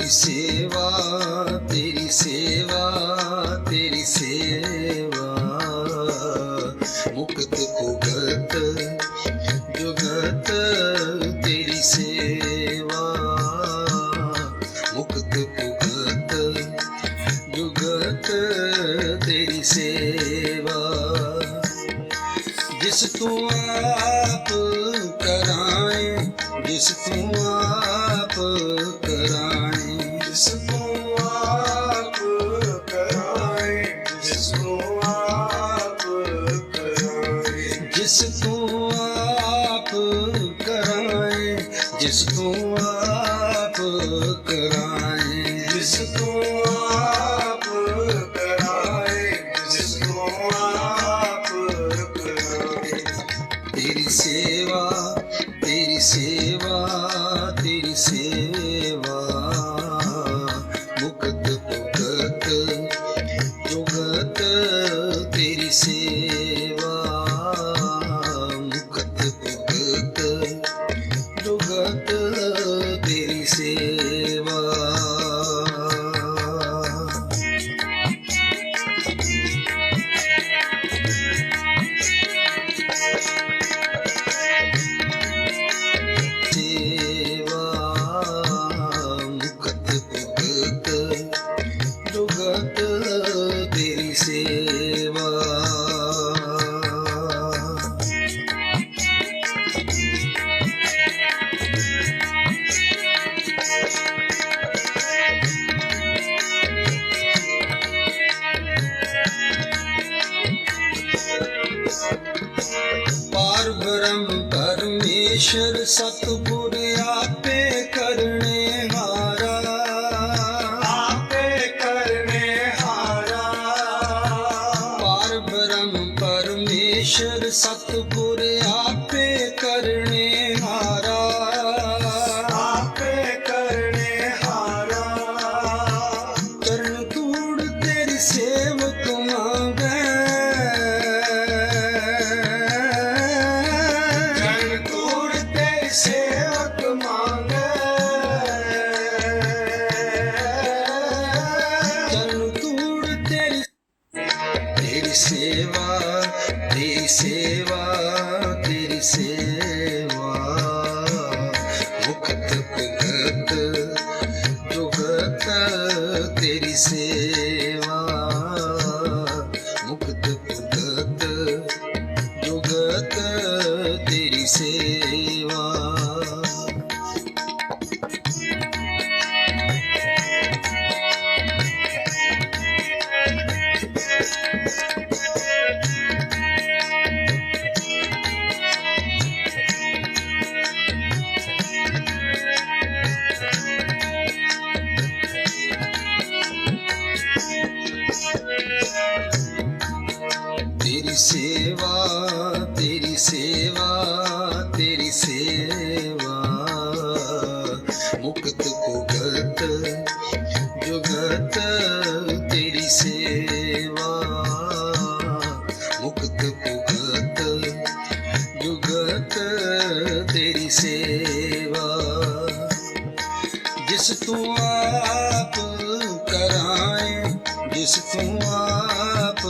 ਤੇਰੀ ਸੇਵਾ ਤੇਰੀ ਸੇਵਾ ਤੇਰੀ ਸੇਵਾ। ਮੁਕਤ ਭੁਗਤ, ਜੁਗਤ ਤੇਰੀ ਸੇਵਾ। ਮੁਕਤ ਭੁਗਤ, ਜੁਗਤ ਤੇਰੀ ਸੇਵਾ। ਜਿਸ ਤੂੰ ਆਪ ਕਰਾਏ, ਜਿਸ ਤੂੰ ਆਪ ਕਰਾਏ। ਜਿਸ ਤੋਂ ਆਪ ਕਰਾਏ, ਜਿਸ ਤੋਂ ਆਪ ਕਰਾਏ। ਤੇਰੀ ਸੇਵਾ ਤੇਰੀ ਸੇਵਾ ਤੇਰੀ ਸੇਵਾ। ਮੁਕਤ ਭੁਗਤ ਪਾਰ ਬ੍ਰਹਮ ਪਰਮੇਸ਼ਰ ਸਤਿਗੁਰ ਆਪੇ ਕਰਨੇ ਹਾਰਾ। ਆਪੇ ਕਰਨੇ ਹਾਰਾ। ਪਾਰ ਬ੍ਰਹਮ ਪਰਮੇਸ਼ਰ ਸਤਿਗੁਰ ਆਪੇ ਕਰਨੇ ਹਾਰਾ। ਸੇਵਾ ਤੇਰੀ ਸੇਵਾ। ਮੁਕਤ ਭਗਤ ਦੁਗਤ ਤੇਰੀ ਸੇਵਾ। ਮੁਕਤ ਭਗਤ ਦੁਗਤ ਤੇਰੀ ਸੇਵਾ। ਤੇਰੀ ਸੇਵਾ ਤੇਰੀ ਸੇਵਾ ਤੇਰੀ ਸੇਵਾ। ਮੁਕਤ ਭੁਗਤ, ਜੁਗਤ ਤੇਰੀ ਸੇਵਾ। ਮੁਕਤ ਭੁਗਤ, ਜੁਗਤ ਤੇਰੀ ਸੇਵਾ। ਜਿਸ ਤੂੰ ਆਪ ਕਰਾਏ, ਜਿਸ ਤੂੰ ਆਪ